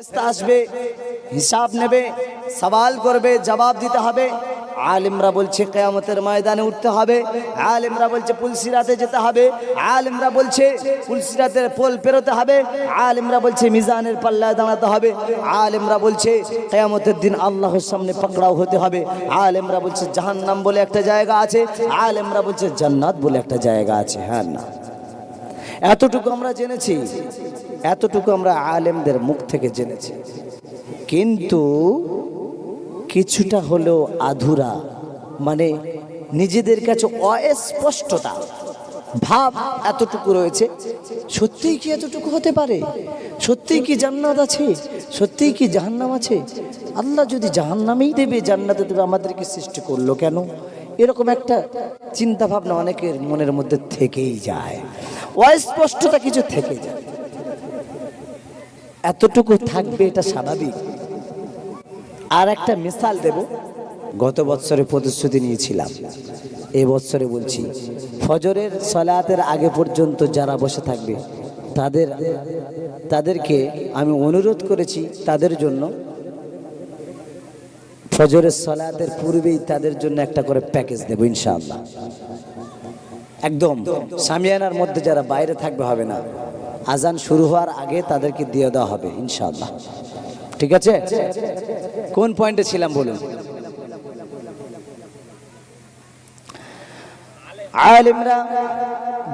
আসবে, হিসাব নেবে, সওয়াল করবে, জবাব দিতে হবে। আলিমরা বলছে কেয়ামতের ময়দানে উঠতে হবে। আলিমরা বলছে পুলসিরাতে যেতে হবে। আলিমরা বলছে পুলসিরাতের পোল পেরোতে হবে। আলিমরা বলছে মিজানের পাল্লায় দাঁড়াতে হবে। আলিমরা বলছে কেয়ামতের দিন আল্লাহর সামনে পাকড়াও হতে হবে। আলিমরা বলছে জাহান্নাম বলে একটা জায়গা আছে। আলিমরা বলছে জান্নাত বলে একটা জায়গা আছে। হ্যাঁ না? এতটুকু আমরা জেনেছি। এতটুকু আমরা আলেমদের মুখ থেকে জেনেছি। কিন্তু কিছুটা হলেও আধুরা মানে নিজেদের কাছে অস্পষ্টতা, ভাব এতটুকু রয়েছে। সত্যিই কি এতটুকু হতে পারে? সত্যিই কি জান্নাত আছে? সত্যিই কি জাহান্নাম আছে? আল্লাহ যদি জাহান্নামেই দেবে, জান্নাতে দেবে, আমাদেরকে সৃষ্টি করল কেন? এরকম একটা চিন্তা ভাবনা অনেকের মনের মধ্যে থেকেই যায়। অস্পষ্টতা কিছু থেকে যায়। এতটুকু থাকবে এটা স্বাভাবিক। আর একটা মিসাল দেব, গত বছরে প্রতিশ্রুতি নিয়েছিলাম। এ বছরে বলছি, ফজরের সলাতের আগে পর্যন্ত যারা বসে থাকবে, তাদের, তাদেরকে আমি অনুরোধ করেছি তাদের জন্য, ফজরের সলাতের পূর্বেই তাদের জন্য একটা করে প্যাকেজ দেবো ইনশাআল্লাহ। একদম, সামিয়ানার মধ্যে যারা বাইরে থাকবে হবে না। আজান শুরু হওয়ার আগে তাদেরকে দিয়ে দেওয়া হবে, ইনশাআল্লাহ। ঠিক আছে? কোন পয়েন্টে ছিলাম বলুন? আলিমরা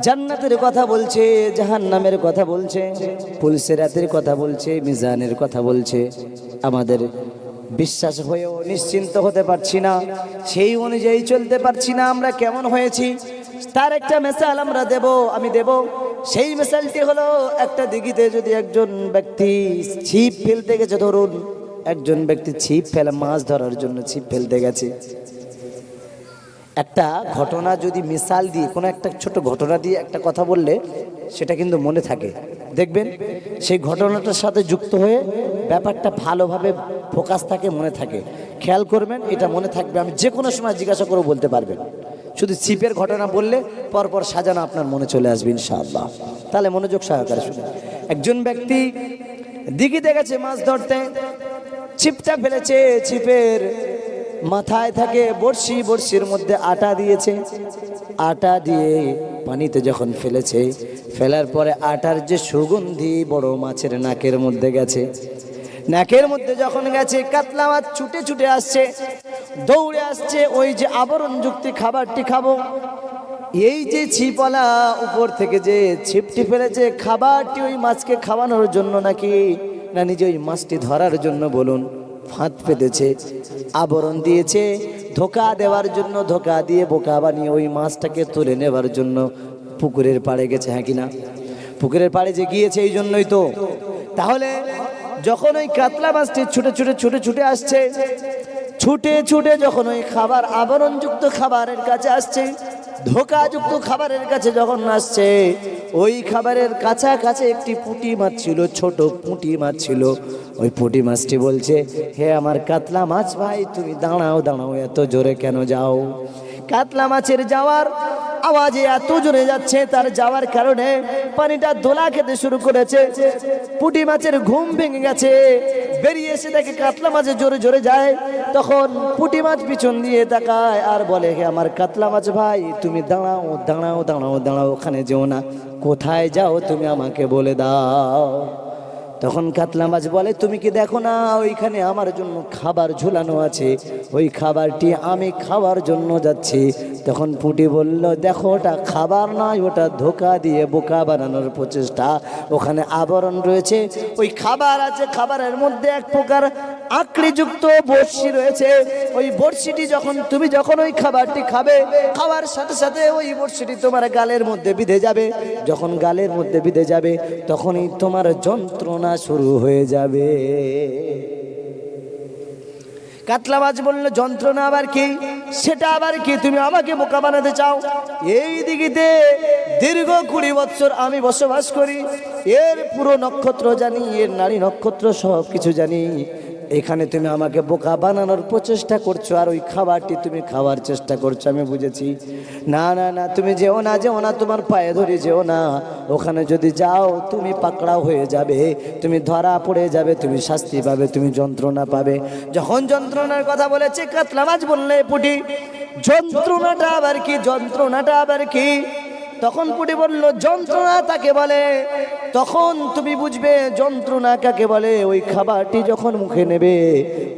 জান্নাতের কথা বলছে, জাহান্নামের কথা বলছে পুলিশের পুলসেরাতের কথা বলছে, মিজানের কথা বলছে। আমাদের বিশ্বাস হয়েও নিশ্চিন্ত হতে পারছি না, সেই অনুযায়ী চলতে পারছি না, আমরা কেমন হয়েছি? তার একটা মেসাল আমরা দেব, আমি দেব। সেই মেসালটি হলো একটা দিঘিতে যদি একজন ব্যক্তি ছিপ ফেলতে গেছে, ধরুন, একজন ব্যক্তি ছিপ ফেলে, মাছ ধরার জন্য ছিপ ফেলতে গেছে। একটা ঘটনা যদি মিসাল দিয়ে, কোনো একটা ছোট ঘটনা দিয়ে একটা কথা বললে, সেটা কিন্তু মনে থাকে। দেখবেন, সেই ঘটনাটার সাথে যুক্ত হয়ে ব্যাপারটা ভালোভাবে ফোকাস থাকে, মনে থাকে। খেয়াল করবেন, এটা মনে থাকবে, আমি যে কোনো সময় জিজ্ঞাসা করে বলতে পারবেন। শুধু ছিপের ঘটনা বললে পরপর সাজানো আপনার মনে চলে আসবে, ইনশাআল্লাহ। তাহলে মনোযোগ সহকারে শুনে একজন ব্যক্তি দিঘিতে গেছে মাছ ধরতে। ছিপটা ফেলেছে, ছিপের মাথায় থাকে বড়শি, বড়শির মধ্যে আটা দিয়েছে। আটা দিয়ে পানিতে যখন ফেলেছে, ফেলার পরে আটার যে সুগন্ধি বড় মাছের নাকের মধ্যে গেছে। নাকের মধ্যে যখন গেছে, কাতলা মাছ ছুটে ছুটে আসছে, দৌড়ে আসছে, ওই যে আবরণ যুক্তি খাবারটি খাব। এই যে ছিপলা উপর থেকে যে ছিপটি ফেলেছে, খাবারটি ওই মাছকে খাওয়ানোর জন্য নাকি, না নিজে ওই মাছটি ধরার জন্য বলুন, ফাঁদ পেতেছে, আবরণ দিয়েছে ধোকা দেওয়ার জন্য, ধোকা দিয়ে বোকা বানিয়ে ওই মাছটাকে তুলে নেবার জন্য পুকুরের পাড়ে গেছে হ্যাঁ কিনা পুকুরের পাড়ে যে গিয়েছে এই জন্যই তো। তাহলে যখন ওই কাতলা মাছটি ছুটে ছুটে ছুটে ছুটে আসছে, ছুটে ছুটে যখন ওই খাবার আবরণযুক্ত খাবারের কাছে আসছে ধোকাযুক্ত খাবারের কাছে যখন আসছে, ওই খাবারের কাছাকাছি একটি পুঁটি মাছ ছিল, ছোট পুঁটি মাছ ছিল। ওই পুঁটি মাছটি বলছে, হে আমার কাতলা মাছ ভাই, তুমি দাঁড়াও দাঁড়াও, এত জোরে কেন যাও? কাতলা মাছের যাওয়ার আওয়াজে এত জোরে যাচ্ছে তার যাওয়ার কারণে পানিটা দোলা খেতে শুরু করেছে। পুঁটি মাছের ঘুম ভেঙে গেছে। বেরিয়ে এসে দেখে কাতলা মাছে জোরে জোরে যায়। তখন পুঁটি মাছ পিছন দিয়ে তাকায় আর বলে, হে আমার কাতলা মাছ ভাই, তুমি দাঁড়াও দাঁড়াও দাঁড়াও দাঁড়াও, ওখানে যেও না। কোথায় যাও তুমি আমাকে বলে দাও। তখন কাতলা মাছ বলে, তুমি কি দেখো না, ওইখানে আমার জন্য খাবার ঝুলানো আছে। ওই খাবারটি আমি খাওয়ার জন্য যাচ্ছি। তখন পুটি বলল, দেখো, ওটা খাবার নয়, ওটা ধোকা দিয়ে বোকা বানানোর প্রচেষ্টা। ওখানে আবরণ রয়েছে। ওই খাবার আছে, খাবারের মধ্যে এক প্রকার আঁকড়িযুক্ত বড়শি রয়েছে। ওই বড়শিটি যখন, তুমি যখন ওই খাবারটি খাবে, খাওয়ার সাথে সাথে ওই বড়শিটি তোমার গালের মধ্যে বিঁধে যাবে। যখন গালের মধ্যে বিঁধে যাবে, তখনই তোমার যন্ত্রণা শুরু হয়ে যাবে। কাতলা মাছ বলল, যন্ত্রণা আবার কি? সেটা আবার কি? তুমি আমাকে বোকা বানাতে চাও? এই দিঘিতে দীর্ঘ কুড়ি বছর আমি বসবাস করি। এর পুরো নক্ষত্র জানি, এর নারী নক্ষত্র সব কিছু জানি। এখানে তুমি আমাকে বোকা বানানোর প্রচেষ্টা করছ আর ওই খাবারটি তুমি খাওয়ার চেষ্টা করছ, আমি বুঝেছি। না না না, তুমি যেও না যেও না, তোমার পায়ে ধরে যেও না। ওখানে যদি যাও, তুমি পাকড়াও হয়ে যাবে, তুমি ধরা পড়ে যাবে, তুমি শাস্তি পাবে, তুমি যন্ত্রণা পাবে। যখন যন্ত্রণার কথা বলেছে কাতলা মাছ বললে পুটি, যন্ত্রণাটা আবার কি, যন্ত্রণাটা আবার কি? তখন পুটি বলল, যন্ত্রণা তাকে বলে? তখন তুমি বুঝবে, যন্ত্রণা কাকে বলে? ওই খাবারটি যখন মুখে নেবে,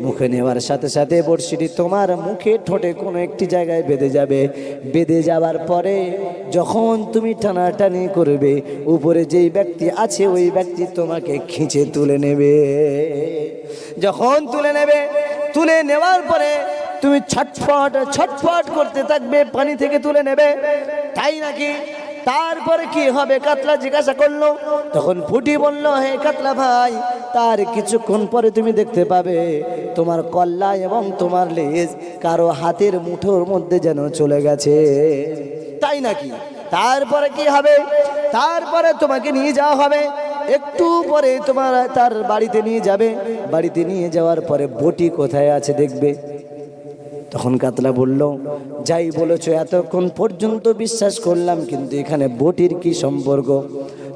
মুখে নেওয়ার সাথে সাথে বড়শিটি তোমার মুখে ঠোঁটে কোনো একটি জায়গায় বেঁধে যাবে। বেঁধে যাওয়ার পরে যখন তুমি টানাটানি করবে, উপরে যেই ব্যক্তি আছে, ওই ব্যক্তি তোমাকে খিঁচে তুলে নেবে। যখন তুলে নেবে, তুলে নেওয়ার পরে তুমি ছটফট ছটফট করতে থাকবে, পানি থেকে তুলে নেবে। তাই নাকি? তারপরে কি হবে? কাতলা জিজ্ঞাসা করল। তখন ফুটি বলল, হে কাতলা ভাই, তার কিছুক্ষণ পরে তুমি দেখতে পাবে, তোমার কল্লা এবং তোমার লেজ কারও হাতের মুঠোর মধ্যে যেন চলে গেছে। তাই নাকি? তারপরে কি হবে? তারপরে তোমাকে নিয়ে যাওয়া হবে। একটু পরে তোমার তার বাড়িতে নিয়ে যাবে। বাড়িতে নিয়ে যাওয়ার পরে বটি কোথায় আছে দেখবে? তখন কাতলা বলল, যাই বলেছ, এতক্ষণ পর্যন্ত বিশ্বাস করলাম, কিন্তু এখানে বটির কি সম্পর্ক?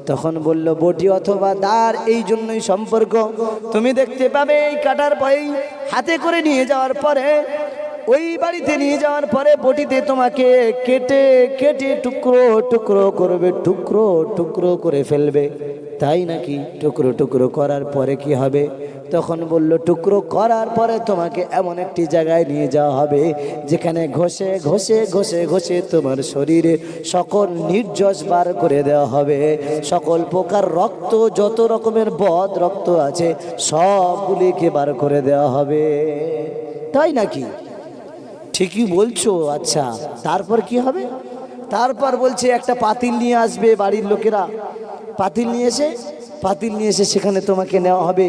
তখন বলল, বটি অথবা দার, এই জন্যই সম্পর্ক। তুমি দেখতে পাবে এই কাটার পরেই হাতে করে নিয়ে যাওয়ার পরে, ওই বাড়িতে নিয়ে যাওয়ার পরে বটিতে তোমাকে কেটে কেটে টুকরো টুকরো করবে, টুকরো টুকরো করে ফেলবে। তাই নাকি টুকরো টুকরো করার পরে কি হবে? তখন বলল, টুকরো করার পরে তোমাকে এমন একটি জায়গায় নিয়ে যাওয়া হবে, যেখানে ঘষে ঘষে ঘষে ঘষে তোমার শরীরে সকল নির্যস বার করে দেওয়া হবে। সকল প্রকার রক্ত, যত রকমের বদ রক্ত আছে, সবগুলিকে বার করে দেওয়া হবে। তাই নাকি? ঠিকই বলছো আচ্ছা। তারপর কি হবে? তারপর বলছে, একটা পাতিল নিয়ে আসবে বাড়ির লোকেরা। পাতিল নিয়ে এসে, পাতিল নিয়ে এসে সেখানে তোমাকে নেওয়া হবে।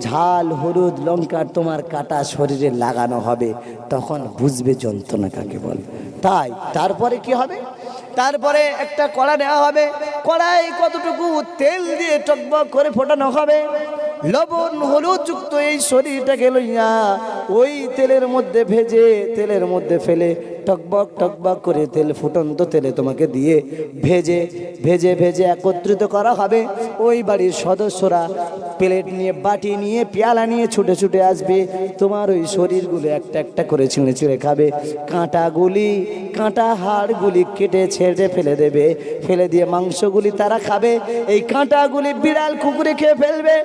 ঝাল, হলুদ, লঙ্কার তোমার কাটা শরীরে লাগানো হবে। তখন বুঝবে যন্ত্রণা কাকে বল। তাই তারপরে কি হবে? তারপরে একটা কড়া নেওয়া হবে। কড়াই কতটুকু তেল দিয়ে টকবক করে ফোটানো হবে? লবণ হলুদ যুক্ত এই শরীরটাকে লইয়া ওই তেলের মধ্যে ভেজে, তেলের মধ্যে ফেলে টকবক টকবক করে তেল ফুটন্ত তেলে তোমাকে দিয়ে ভেজে ভেজে ভেজে একত্রিত করা হবে। ওই বাড়ির সদস্যরা প্লেট নিয়ে, বাটি নিয়ে, পেয়ালা নিয়ে ছুটে ছুটে আসবে। তোমার ওই শরীরগুলো একটা একটা করে ছিঁড়ে ছিঁড়ে খাবে। কাঁটাগুলি, কাঁটা হাড়গুলি কেটে ছেড়ে ফেলে দেবে। ফেলে দিয়ে মাংসগুলি তারা খাবে। এই কাঁটাগুলি বিড়াল কুকুরে খেয়ে ফেলবে।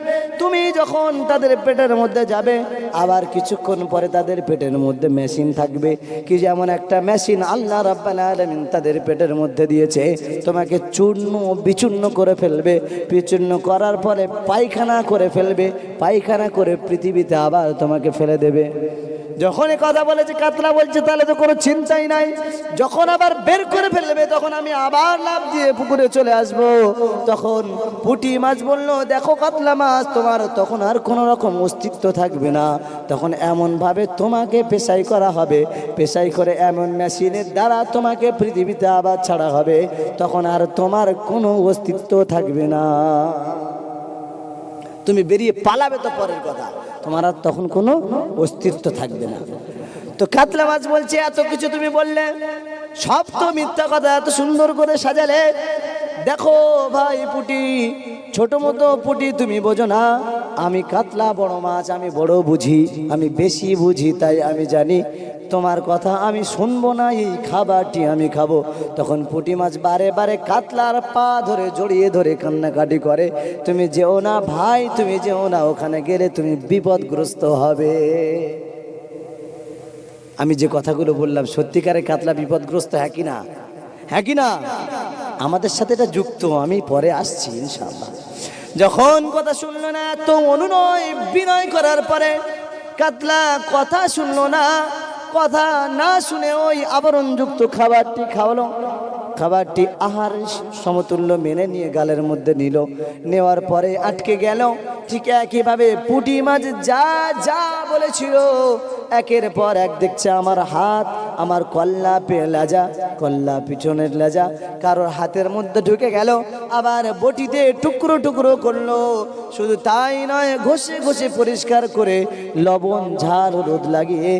তুমি যখন তাদের পেটের মধ্যে যাবে, আবার কিছুক্ষণ পরে তাদের পেটের মধ্যে মেশিন থাকবে। কি যেমন একটা মেশিন আল্লাহ রাব্বাল আলামিন তাদের পেটের মধ্যে দিয়েছে, তোমাকে চূর্ণ বিচূর্ণ করে ফেলবে। বিচূর্ণ করার পরে পায়খানা করে ফেলবে, পায়খানা করে পৃথিবীতে আবার তোমাকে ফেলে দেবে। যখন কথা বলেছে কাতলা বলছে, তাহলে তো কোনো চিন্তাই নাই। যখন আবার বের করে ফেলবে, তখন আমি আবার লাভ দিয়ে পুকুরে চলে আসব। তখন পুটি মাছ বলল, দেখো কাতলা মাছ, তোমার তখন আর কোনো রকম অস্তিত্ব থাকবে না। তখন এমনভাবে তোমাকে পেশাই করা হবে। পেশাই করে এমন মেশিনের দ্বারা তোমাকে পৃথিবীতে আবার ছাড়া হবে। তখন আর তোমার কোনো অস্তিত্ব থাকবে না। তুমি বেরিয়ে পালাবে তো পরের কথা। তোমার আর তখন কোনো অস্তিত্ব থাকবে না। তো কাতলা মাছ বলছে, এত কিছু তুমি বললে, সব তো মিথ্যা কথা, এত সুন্দর করে সাজালে। দেখো ভাই পুটি, ছোট মতো পুটি তুমি বোঝো না। আমি কাতলা বড় মাছ, আমি বড় বুঝি, আমি বেশি বুঝি, তাই আমি জানি তোমার কথা আমি শুনব না, এই খাবারটি আমি খাব। তখন পুঁটি মাছ বারে বারে কাতলার পা ধরে জড়িয়ে ধরে কান্নাকাটি করে, তুমি যেও না ভাই, তুমি যেও না, ওখানে গেলে তুমি বিপদগ্রস্ত হবে। আমি যে কথাগুলো বললাম সত্যিকারে কাতলা বিপদগ্রস্ত হ্যাঁ কি না? হ্যাঁ কি না? আমাদের সাথে এটা যুক্ত, আমি পরে আসছি, ইনশাআল্লাহ। যখন কথা শুনলো না তো অনুনয় বিনয় করার পরে কাতলা কথা শুনলো না কথা না শুনে ওই আবরণযুক্ত খাবারটি খাওয়ালো। খাবারটি আহার সমতুল্য মেনে নিয়ে গালের মধ্যে নিল। নেওয়ার পরে আটকে গেল। ঠিক একইভাবে পুটি মাছ যা যা বলেছিল, একের পর এক দেখছে আমার হাত, আমার কল্লা পে লাজা, কল্লা পিছনের লাজা। কারোর হাতের মধ্যে ঢুকে গেল। আবার বটিতে টুকরো টুকরো করল। শুধু তাই নয়, ঘষে ঘষে পরিষ্কার করে লবণ, ঝাল, রোদ লাগিয়ে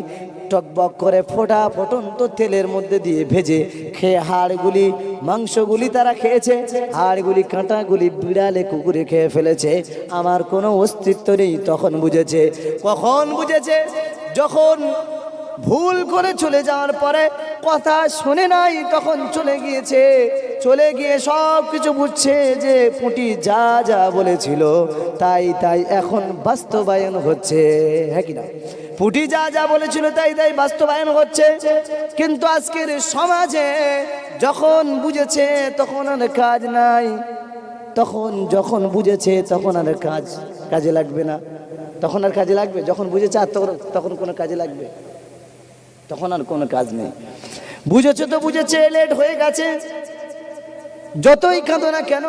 টকবক করে ফোটা ফটন্ত তেলের মধ্যে দিয়ে ভেজে খেয়ে হাড়গুলি, মাংসগুলি তারা খেয়েছে। হাড়গুলি, কাঁটাগুলি বিড়ালে কুকুরে খেয়ে ফেলেছে। আমার কোনো অস্তিত্ব নেই, তখন বুঝেছে। কখন বুঝেছে? যখন ভুল করে চলে যাওয়ার পরে কথা শুনে নাই, তখন চলে গিয়েছে। চলে গিয়ে সব কিছু বুঝছে যে পুঁটি যা যা বলেছিল, তাই তাই এখন বাস্তবায়ন হচ্ছে। হ্যাঁ কি না? পুঁটি যা যা বলেছিল তাই তাই বাস্তবায়ন হচ্ছে। কিন্তু আজকের সমাজে যখন বুঝেছে তখন আর কাজ নাই। তখন যখন বুঝেছে তখন আর কাজ, কাজে লাগবে না। তখন আর কাজে লাগবে? যখন বুঝেছে আর তখন তখন কোনো কাজে লাগবে? তখন আর কোনো কাজ নেই। বুঝেছে তো বুঝেছে লেট হয়ে গেছে। যতই কাঁদো না কেন,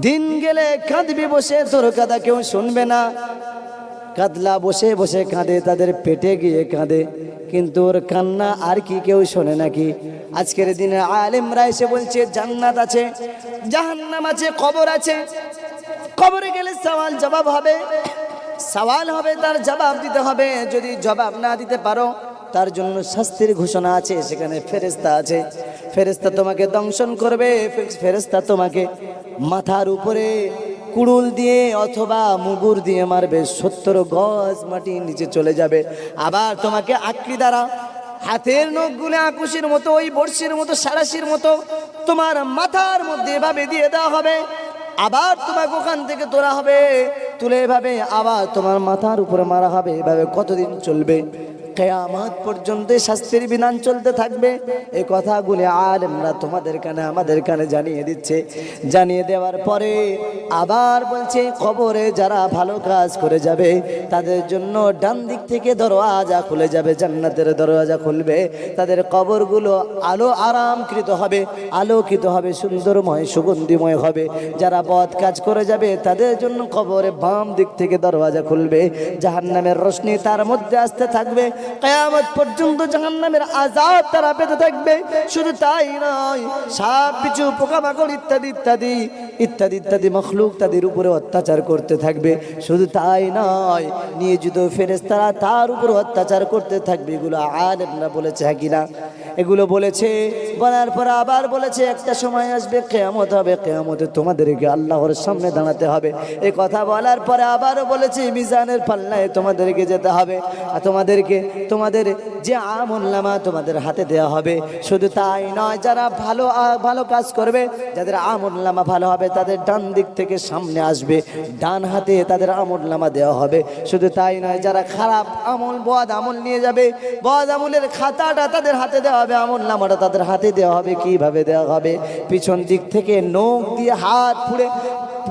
দিন গেলে কাঁদবি বসে, তোর কাদা কেউ শুনবে না। কাদলা বসে বসে কাঁদে, তাদের পেটে গিয়ে কাঁদে। কিন্তু ওর কান্না আর কি কেউ শোনে নাকি? আজকের দিনে আলেমরা এসে বলছে, জান্নাত আছে, জাহান্নাম আছে, কবর আছে। কবরে গেলে সওয়াল জবাব হবে। সওয়াল হবে, তার জবাব দিতে হবে। যদি জবাব না দিতে পারো, তার জন্য শাস্তির ঘোষণা আছে, সেখানে ফেরেস্তা আছে। ফেরেস্তা তোমাকে দংশন করবে ফেরেস্তা তোমাকে মাথার উপরে কুড়ুল দিয়ে অথবা মুগুর দিয়ে মারবে, সত্তর গজ মাটি নিচে চলে যাবে। আবার তোমাকে আকলি দ্বারা হাতের নখগুলো আকুশির মতো, ওই বড়শির মতো, সারাশির মতো তোমার মাথার মধ্যে এভাবে দিয়ে দেওয়া হবে। আবার তোমাকে ওখান থেকে তোলা হবে। তুলে এভাবে আবার তোমার মাথার উপরে মারা হবে। এভাবে কতদিন চলবে? কেয়ামত পর্যন্ত শাস্তির বিধান চলতে থাকবে। এই কথাগুলি আলেমরা তোমাদের কানে, আমাদের কানে জানিয়ে দিচ্ছে। জানিয়ে দেওয়ার পরে আবার বলছে খবরে যারা ভালো কাজ করে যাবে, তাদের জন্য ডান দিক থেকে দরওয়াজা খুলে যাবে, জান্নাতের দরওয়াজা খুলবে। তাদের কবরগুলো আলো আরামকৃত হবে, আলোকিত হবে, সুন্দরময়, সুগন্ধিময় হবে। যারা বদ কাজ করে যাবে, তাদের জন্য কবরে বাম দিক থেকে দরওয়াজা খুলবে। জাহান্নামের রশ্মি তার মধ্যে আসতে থাকবে। কেয়ামত পর্যন্ত জাহান্নামের আজাদ তারা পেতে থাকবে। শুধু তাই নয় সাপ বিচু পোকামাকড় ইত্যাদি ইত্যাদি ইত্যাদি ইত্যাদি মখলুক তাদের উপরে অত্যাচার করতে থাকবে। শুধু তাই নয়, নিয়োজিত ফেরেস্তারা তার উপর অত্যাচার করতে থাকবে। এগুলো আলেমরা বলেছে হ্যাঁ কিনা? এগুলো বলেছে, বলার পর আবার বলেছে, একটা সময় আসবে, কেয়ামত হবে, কেয়ামতে তোমাদেরকে আল্লাহর সামনে দাঁড়াতে হবে। এই কথা বলার পরে আবারও বলেছে, মিজানের পাল্লায় তোমাদেরকে যেতে হবে। আর তোমাদেরকে তোমাদের যে আমল্লামা তোমাদের হাতে দেওয়া হবে। শুধু তাই নয়, যারা ভালো ভালো কাজ করবে, যাদের আমল্লামা ভালো হবে, তাদের ডান দিক থেকে সামনে আসবে, ডান হাতে তাদের আমল্লামা দেওয়া হবে। শুধু তাই নয়, যারা খারাপ আমল, বদ আমল নিয়ে যাবে, বদ আমলের খাতাটা তাদের হাতে দেওয়া হবে আমল নামাটা তাদের হাতে দেওয়া হবে, কীভাবে দেওয়া হবে? পিছন দিক থেকে নখ দিয়ে হাত ফুড়ে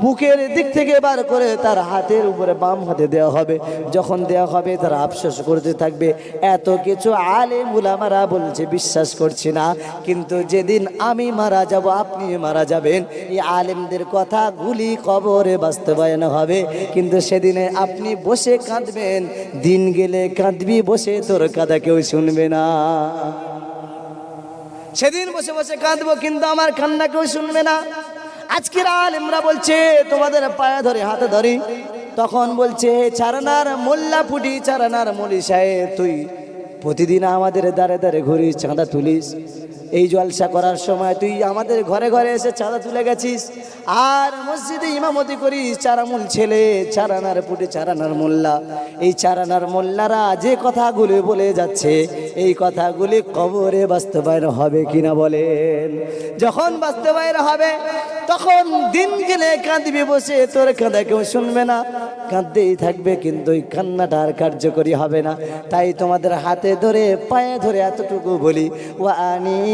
বুকের দিক থেকে বার করে তার হাতের উপরে বাম হাতে দেওয়া হবে। যখন দেওয়া হবে, তারা আফসোস করতে থাকবে। এত কিছু আলে মুলামারা বলছে, বিশ্বাস করছি না। কিন্তু যেদিন আমি মারা যাব, আপনি মারা যাবেন। এই আলেমদের কথা গুলি কবরে বাস্তবায়ন হবে। কিন্তু সেদিনে আপনি বসে কাঁদবেন। দিন গেলে কাঁদবি বসে, তোর কাদা কেউ শুনবে না। সেদিন বসে বসে কাঁদবো, কিন্তু আমার কান্না কেউ শুনবে না। আজকের আলেমরা বলছে, তোমাদের পায়ে ধরে হাতে ধরি। তখন বলছে, চারনার মোল্লা পুটি চারনার মলি সাহেব, তুই প্রতিদিন আমাদের দাঁড়ে দাঁড়ে ঘুরিস, চাঁদা তুলিস। এই জলসা করার সময় তুই আমাদের ঘরে ঘরে এসে চাঁদা তুলে গেছিস। আর মসজিদে ইমামতি করিস, চারামুল ছেলে, চারানার পুটে, চারানার মোল্লা। এই চারানার মোল্লারা যে কথাগুলি বলে যাচ্ছে, এই কথাগুলি কবরে বাস্তবায়ন হবে কিনা বলেন। যখন বাস্তবায়ন হবে, তখন দিন গেলে কাঁদবি বসে, তোর কাঁদা কেউ শুনবে না। কাঁদতেই থাকবে, কিন্তু ওই কান্নাটা আর কার্যকরী হবে না। তাই তোমাদের হাতে ধরে, পায়ে ধরে এতটুকু বলি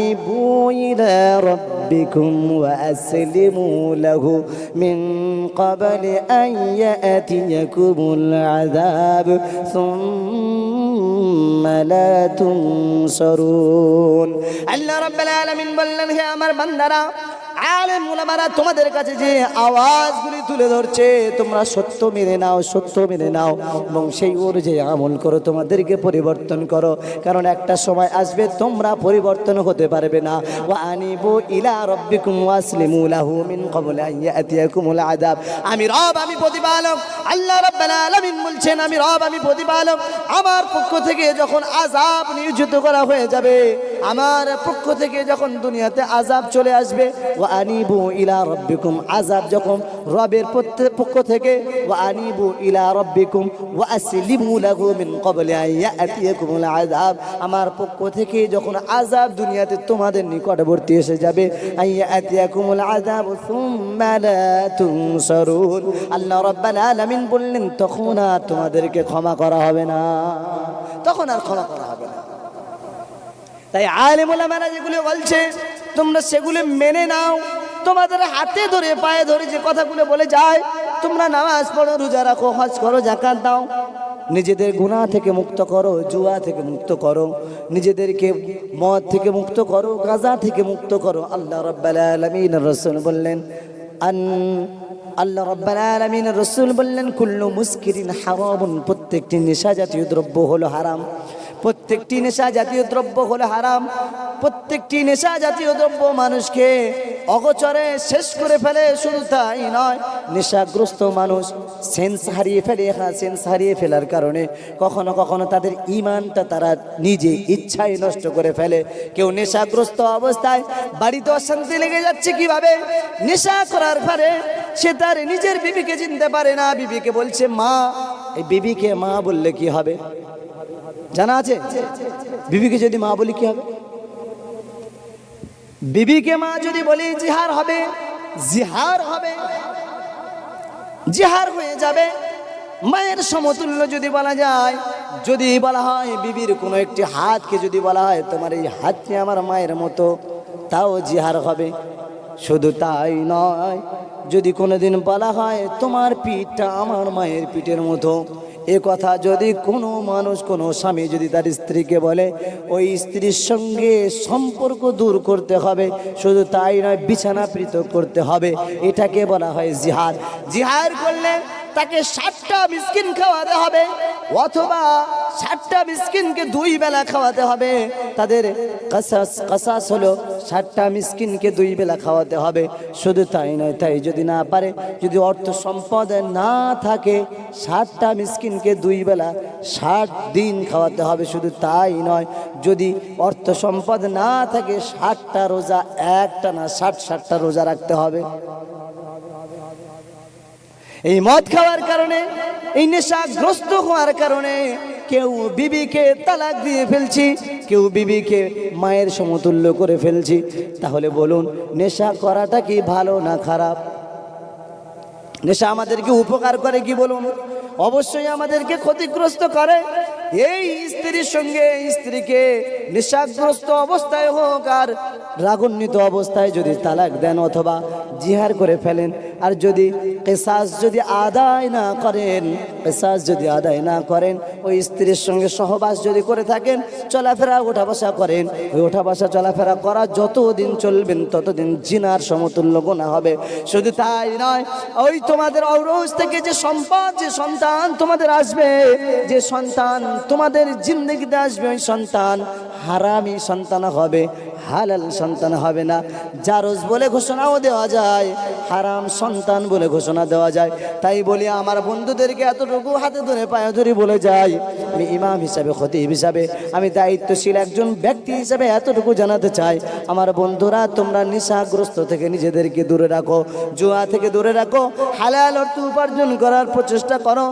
ওয়ানি বুইলা রব্বিকুম ওয়াসলিমু লাহু মিন ক্বাবলি আন ইয়াতিয়াকুমুল আযাব সুম্মা লা তুনসারুন আল্লাহ রাব্বুল আলামিন বললেন হে আমার বান্দারা আলেম ওলামারা তোমাদের কাছে যে আওয়াজগুলি তুলে ধরছে, তোমরা সত্য মেনে নাও, সত্য মেনে নাও এবং সেই অনুযায়ী আমল করো, তোমাদেরকে পরিবর্তন করো। কারণ একটা সময় আসবে তোমরা পরিবর্তন হতে পারবে না। ওয়া আনিবু ইলা রাব্বিকুম ওয়াসলিমু লাহু মিন ক্বাবলি আন ইয়াতিয়াকুমুল আযাব। আমি রব, আমি প্রতিপালক। আল্লাহ রাব্বুল আলামিন বলছেন, আমি রব, আমি প্রতিপালক। আমার পক্ষ থেকে যখন আযাব নিয়োজিত করা হয়ে যাবে আমার পক্ষ থেকে যখন দুনিয়াতে আযাব চলে আসবে ওয়া আনিবু ইলা রাব্বিকুম। আযাব যখন রবের পক্ষ থেকে ওয়া আনিবু ইলা রাব্বিকুম ওয়া আসলিমু লাহু মিন ক্বাবলি আন ইয়াতিয়াকুমুল আযাব। আমার পক্ষ থেকে যখন আযাব দুনিয়াতে তোমাদের নিকটবর্তী এসে যাবে, আন ইয়াতিয়াকুমুল আযাব, সুম্মা লা তুনসারুন। আল্লাহ রাব্বাল আলামিন বললেন, তখন আর তোমাদেরকে ক্ষমা করা হবে না। তখন আর ক্ষমা করা তাই আলেমুলামারা যেগুলো বলছে, তোমরা সেগুলো মেনে নাও। তোমাদের হাতে ধরে, পায়ে ধরে যে কথাগুলো বলে যায়, তোমরা নামাজ পড়ো, রোজা রাখো, হজ করো জাকাত দাও। নিজেদের গুণা থেকে মুক্ত করো, জুয়া থেকে মুক্ত করো। নিজেদেরকে মদ থেকে মুক্ত করো, গাজা থেকে মুক্ত করো। আল্লাহ রব্বাল রসুল বললেন আল্লাহ রব্বাল রসুল বললেন, কুল্লু মুস্কিরিন হারামুন। প্রত্যেকটি নেশা জাতীয় দ্রব্য হলো হারাম। প্রত্যেকটি নেশা জাতীয় দ্রব্য হলো হারাম। প্রত্যেকটি নেশা জাতীয় দ্রব্য মানুষকে অগচরে শেষ করে ফেলে, শুধু তাই নয়, নেশাগ্রস্ত মানুষ সেন্স হারিয়ে ফেলে হ্যাঁ সেন্স হারিয়ে ফেলার কারণে কখনো কখনো তাদের ইমানটা তারা নিজে ইচ্ছায় নষ্ট করে ফেলে। কেউ নেশাগ্রস্ত অবস্থায় বাড়িতে অশান্তি লেগে যাচ্ছে কীভাবে? নেশা করার ফলে সে তার নিজের বিবিকে চিনতে পারে না। বিবিকে বলছে, মা। এই বিবিকে মা বললে কি হবে? জানা আছে? বিবিকে যদি মা বলি কি হবে? বিবিকে মা যদি বলি জিহার হবে জিহার হবে, জিহার হয়ে যাবে। মায়ের সমতুল্য যদি বলা যায়, যদি বলা হয় বিবির কোনো একটি হাতকে যদি বলা হয়, তোমার এই হাতটি আমার মায়ের মতো, তাও জিহার হবে। শুধু তাই নয়, যদি কোনোদিন বলা হয় তোমার পিঠটা আমার মায়ের পিঠের মতো এ কথা যদি কোনো মানুষ, কোনো স্বামী যদি তার স্ত্রীকে বলে, ওই স্ত্রীর সঙ্গে সম্পর্ক দূর করতে হবে, শুধু তাই নয়, বিছানা পৃথক করতে হবে। এটাকে বলা হয় জিহাদ। জিহাদ করলে তাকে সাতটা মিসকিন খাওয়াতে হবে, অথবা ষাটটা মিসকিনকে দুই বেলা খাওয়াতে হবে। তাদের কাসাস কাসাস হলো ষাটটা মিসকিনকে দুই বেলা খাওয়াতে হবে। শুধু তাই নয়, তাই যদি না পারে, যদি অর্থ সম্পদ না থাকে, ষাটটা মিসকিনকে দুই বেলা ষাট দিন খাওয়াতে হবে। শুধু তাই নয়, যদি অর্থ সম্পদ না থাকে, ষাটটা রোজা একটা না ষাট, ষাটটা রোজা রাখতে হবে। এই মদ খাওয়ার কারণে, এই নেশাগ্রস্ত হওয়ার কারণে কেউ বিবিকে তালাক দিয়ে ফেলছি, কেউ বিবিকে মায়ের সমতুল্য করে ফেলছি। তাহলে বলুন, নেশা করাটা কি ভালো না খারাপ? নেশা আমাদেরকে উপকার করে কি বলুন? অবশ্যই আমাদেরকে ক্ষতিগ্রস্ত করে। এই স্ত্রীর সঙ্গে স্ত্রীকে নেশাগ্রস্ত অবস্থায় হোক আর রাগান্বিত অবস্থায় যদি তালাক দেন অথবা জিহার করে ফেলেন, আর যদি কেসাস যদি আদায় না করেন, কেসাস যদি আদায় না করেন, ওই স্ত্রীর সঙ্গে সহবাস যদি করে থাকেন, চলাফেরা ওঠা বসা করেন, ওই ওঠা বসা চলাফেরা করা যতদিন চলবেন, ততদিন জিনার সমতুল্য গোনা হবে। শুধু তাই নয়, ওই তোমাদের ঔরস থেকে যে সম্পদ, যে সন্তান তোমাদের আসবে, যে সন্তান তোমাদের জিন্দগিতে আসবে ওই সন্তান। হারামি সন্তান হবে, হালাল সন্তান হবে না। জারজ বলে ঘোষণাও দেওয়া যায়, হারাম সন্তান বলে ঘোষণা দেওয়া যায়। তাই বলি, আমার বন্ধুদেরকে এতটুকু হাতে ধরে পায়ে ধরে বলে যাই, আমি ইমাম হিসাবে, খতিব হিসাবে, আমি দায়িত্বশীল একজন ব্যক্তি হিসাবে এতটুকু জানাতে চাই। আমার বন্ধুরা, তোমরা নেশাগ্রস্ত থেকে নিজেদেরকে দূরে রাখো, জুয়া থেকে দূরে রাখো, হালাল অর্থ উপার্জন করার প্রচেষ্টা করো।